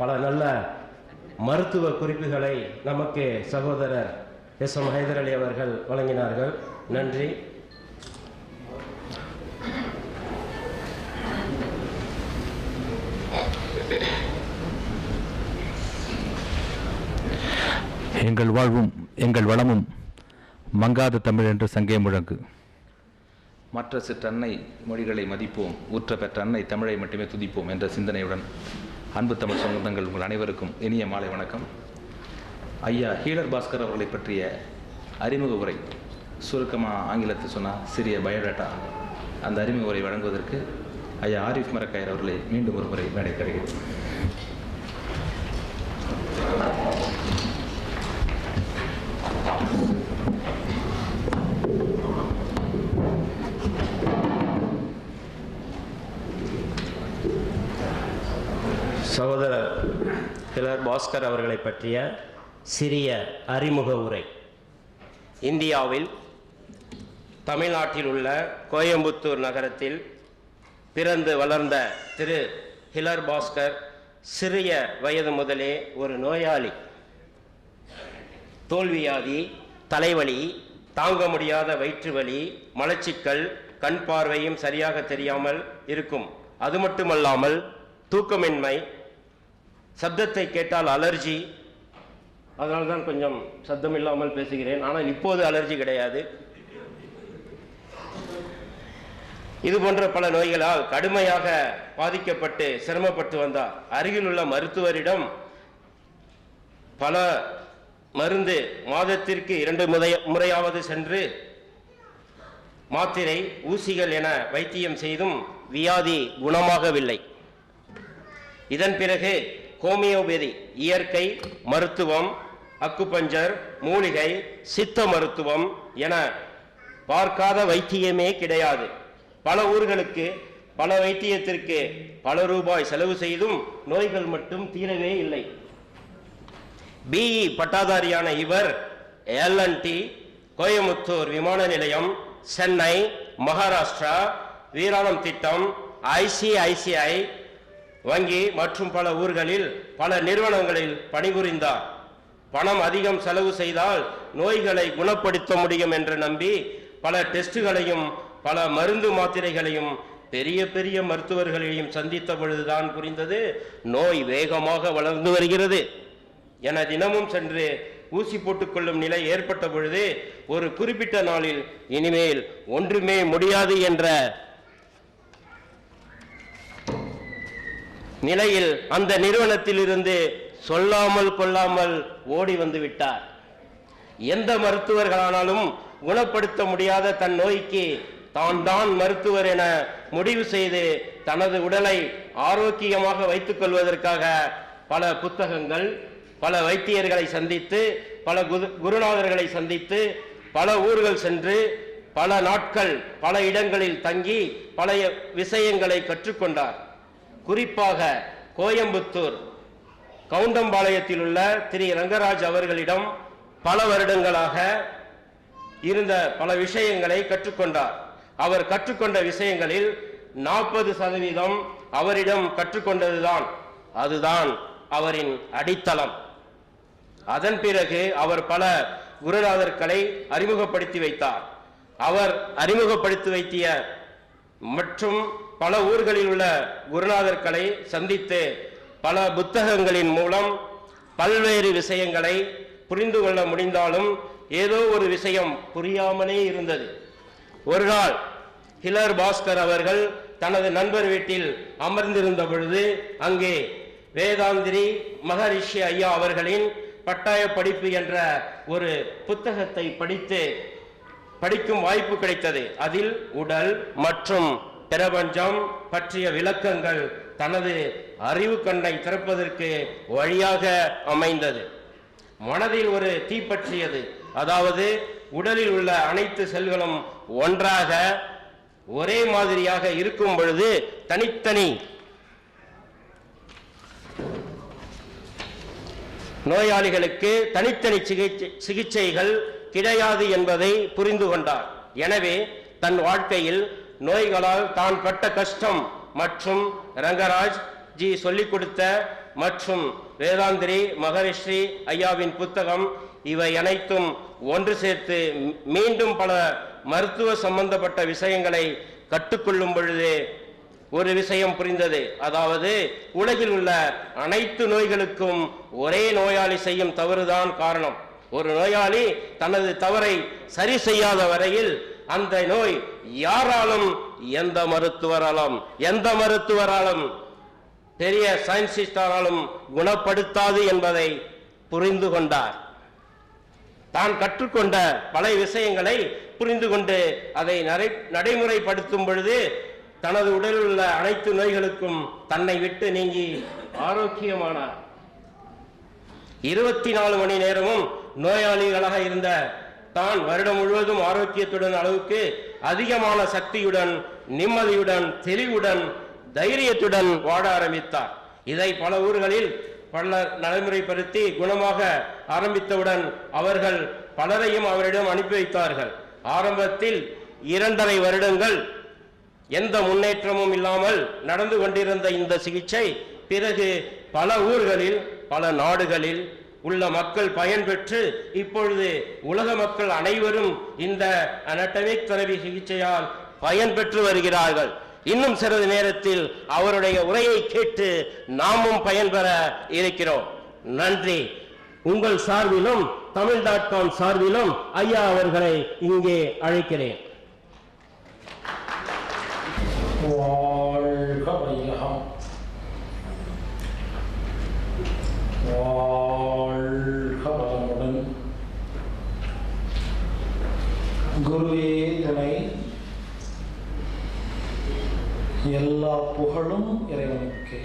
பல நல்ல மருத்துவ குறிப்புகளை நமக்கு சகோதரர் எஸ் எம் ஹைதர் அலி அவர்கள் வழங்கினார்கள். நன்றி. எங்கள் வாழ்வும் எங்கள் வளமும் மங்காத தமிழ் என்று சங்கே முழங்கு. மற்ற சிற்றன்னை மொழிகளை மதிப்போம் ஊற்ற பெற்ற அன்னை தமிழை மட்டுமே துதிப்போம் என்ற சிந்தனையுடன் அன்பு தமிழ் சொந்தங்கள் உங்கள் அனைவருக்கும் இனிய மாலை வணக்கம். ஐயா ஹீலர் பாஸ்கர் அவர்களை பற்றிய அறிமுக உரை. சுருக்கமாக ஆங்கிலத்தில் சொன்னால் சிறிய பயோடேட்டா. அந்த அறிமுக உரை வழங்குவதற்கு ஐயா ஆரிஃப் மரக்காயர் அவர்களை மீண்டும் ஒரு முறை மேடை கிடைக்கிறது சகோதரர் ஹிலர் பாஸ்கர் அவர்களை பற்றிய சிறிய அறிமுக உரை. இந்தியாவில் தமிழ்நாட்டில் உள்ள கோயம்புத்தூர் நகரத்தில் பிறந்து வளர்ந்த திரு ஹிலர் பாஸ்கர் சிறிய வயது முதலே ஒரு நோயாளி. தோல்வியாதி தலைவலி தாங்க முடியாத வயிற்று வலி மலச்சிக்கல் கண் பார்வையும் சரியாக தெரியாமல் இருக்கும். அது மட்டுமல்லாமல் தூக்கமின்மை சப்தத்தை கேட்டால் அலர்ஜி. அதனால தான் கொஞ்சம் சத்தம் இல்லாமல் பேசுகிறேன். ஆனால் இப்போது அலர்ஜி கிடையாது. இது போன்ற பல நோய்களால் கடுமையாக பாதிக்கப்பட்டு சிரமப்பட்டு வந்தார் அருகிலுள்ள மருத்துவரிடம் பல மருந்து மாதத்திற்கு இரண்டு முறைய முறையாவது சென்று மாத்திரை ஊசிகள் என வைத்தியம் செய்தும் வியாதி குணமாகவில்லை. இதன் பிறகு ஹோமியோபதி இயற்கை மருத்துவம் அக்குபஞ்சர் மூலிகை சித்த மருத்துவம் என பார்க்காத வைத்தியமே கிடையாது. பல ஊர்களுக்கு பல வைத்தியத்திற்கு பல ரூபாய் செலவு செய்தும் நோய்கள் மட்டும் தீரவே இல்லை. பிஇ பட்டாதாரியான இவர் எல்என்டி கோயமுத்தூர் விமான நிலையம் சென்னை மகாராஷ்டிரா வீராணம் திட்டம் ஐசிஐசிஐ வங்கி மற்றும் பல ஊர்களில் பல நிறுவனங்களில் பணிபுரிந்தார். பணம் அதிகம் செலவு செய்தால் நோய்களை குணப்படுத்த முடியும் என்று நம்பி பல டெஸ்டுகளையும் பல மருந்து மாத்திரைகளையும் பெரிய பெரிய மருத்துவர்களையும் சந்தித்த பொழுதுதான் புரிந்தது நோய் வேகமாக வளர்ந்து வருகிறது. என தினமும் சென்று ஊசி போட்டுக்கொள்ளும் நிலை ஏற்பட்ட பொழுது ஒரு குறிப்பிட்ட நாளில் இனிமேல் ஒன்றுமே முடியாது என்ற நிலையில் அந்த நிறுவனத்திலிருந்து சொல்லாமல் கொள்ளாமல் ஓடி வந்து விட்டார். எந்த மருத்துவர்களானாலும் குணப்படுத்த முடியாத தன் நோய்க்கு தான் தான் மருத்துவர் என முடிவு செய்து தனது உடலை ஆரோக்கியமாக வைத்துக் கொள்வதற்காக பல புத்தகங்கள் பல வைத்தியர்களை சந்தித்து பல குருநாதர்களை சந்தித்து பல ஊர்கள் சென்று பல நாட்கள் பல இடங்களில் தங்கி பல விஷயங்களை கற்றுக்கொண்டார். குறிப்பாக கோயம்புத்தூர் கவுண்டம்பாளையத்தில் உள்ள திரு ரங்கராஜ் அவர்களிடம் பல வருடங்களாக இருந்த பல விஷயங்களை கற்றுக்கொண்டார். அவர் கற்றுக்கொண்ட விஷயங்களில் நாற்பது சதவீதம் அவரிடம் கற்றுக்கொண்டதுதான். அதுதான் அவரின் அடித்தளம். அதன் பிறகு அவர் பல குருநாதர்களை அறிமுகப்படுத்தி வைத்தார். அவர் அறிமுகப்படுத்தி வைத்திய மற்றும் பல ஊர்களில் உள்ள குருநாதர்களை சந்தித்து பல புத்தகங்களின் மூலம் பல்வேறு விஷயங்களை புரிந்து கொள்ள முடிந்தாலும் ஏதோ ஒரு விஷயம் புரியாமலே இருந்தது. ஒரு நாள் ஹிலர் பாஸ்கர் அவர்கள் தனது நண்பர் வீட்டில் அமர்ந்திருந்த பொழுது அங்கே வேதாந்திரி மகரிஷி ஐயா அவர்களின் பட்டாய படிப்பு என்ற ஒரு புத்தகத்தை படித்து படிக்கும் வாய்ப்பு கிடைத்தது. அதில் உடல் மற்றும் பிரபஞ்சம் பற்றிய விளக்கங்கள் தனது அறிவு கண்ணை திறப்பதற்கு வழியாக அமைந்தது. மனதில் ஒரு தீ பற்றியது. அதாவது உடலில் உள்ள அனைத்து செல்களும் ஒன்றாக ஒரே மாதிரியாக இருக்கும் பொழுது தனித்தனி. நோயாளிகளுக்கு தனித்தனி சிகிச்சை சிகிச்சைகள் கிடையாது என்பதை புரிந்து கொண்டார். எனவே தன் வாழ்க்கையில் நோய்களால் தான் பட்ட கஷ்டம். மற்றும் ரங்கராஜ் ஜி சொல்லிக் கொடுத்த மற்றும் வேதாந்திரி மகரிஷி ஐயாவின் புத்தகம் இவை அனைத்தும் ஒன்று சேர்த்து மீண்டும் பல மருத்துவ சம்பந்தப்பட்ட விஷயங்களை கற்றுக்கொள்ளும் பொழுது ஒரு விஷயம் புரிந்தது. அதாவது உலகில் உள்ள அனைத்து நோய்களுக்கும் ஒரே நோயாளி செய்யும் தவறுதான் காரணம். ஒரு நோயாளி தனது தவறை சரி செய்யாத வரையில் அந்த நோய் யாராலும் எந்த மருத்துவராலும் எந்த மருத்துவராலும் பெரிய சயின்டிஸ்டாராலும் குணப்படுத்தாது என்பதை புரிந்து கொண்டார். தான் கற்றுக்கொண்ட பல விஷயங்களை புரிந்து கொண்டு அதை நடை நடைமுறைப்படுத்தும் பொழுது தனது உடலில் உள்ள அனைத்து நோய்களுக்கும் தன்னை விட்டு நீங்கி ஆரோக்கியமானார். இருபத்தி நாலு மணி நேரமும் நோயாளிகளாக இருந்த தான் வருடம் முழுவதும் ஆரோக்கியத்துடன் அளவுக்கு அதிகமான சக்தியுடன் நிம்மதியுடன் தெளிவுடன் தைரியத்துடன் வாட ஆரம்பித்தார். இதை பல ஊர்களில் பலர் நடைமுறைப்படுத்தி குணமாக ஆரம்பித்தவுடன் அவர்கள் பலரையும் அவரிடம் அனுப்பி வைத்தார்கள். ஆரம்பத்தில் இரண்டரை வருடங்கள் எந்த முன்னேற்றமும் இல்லாமல் நடந்து கொண்டிருந்த இந்த சிகிச்சை பிறகு பல ஊர்களில் பல நாடுகளில் உள்ள மக்கள் பயன்பெற்று இப்பொழுது உலக மக்கள் அனைவரும் இந்த அனட்டமிக் தெரபி சிகிச்சையால் பயன்பெற்று வருகிறார்கள். இன்னும் சிறிது நேரத்தில் அவருடைய உரையை கேட்டு நாமும் பயன்பெற இருக்கிறோம். நன்றி. உங்கள் சார்பிலும் தமிழ் டாட் காம் சார்பிலும் ஐயா அவர்களை இங்கே அழைக்கிறேன். குருவே துணை எல்லா புகழும் இறைவனுக்கு.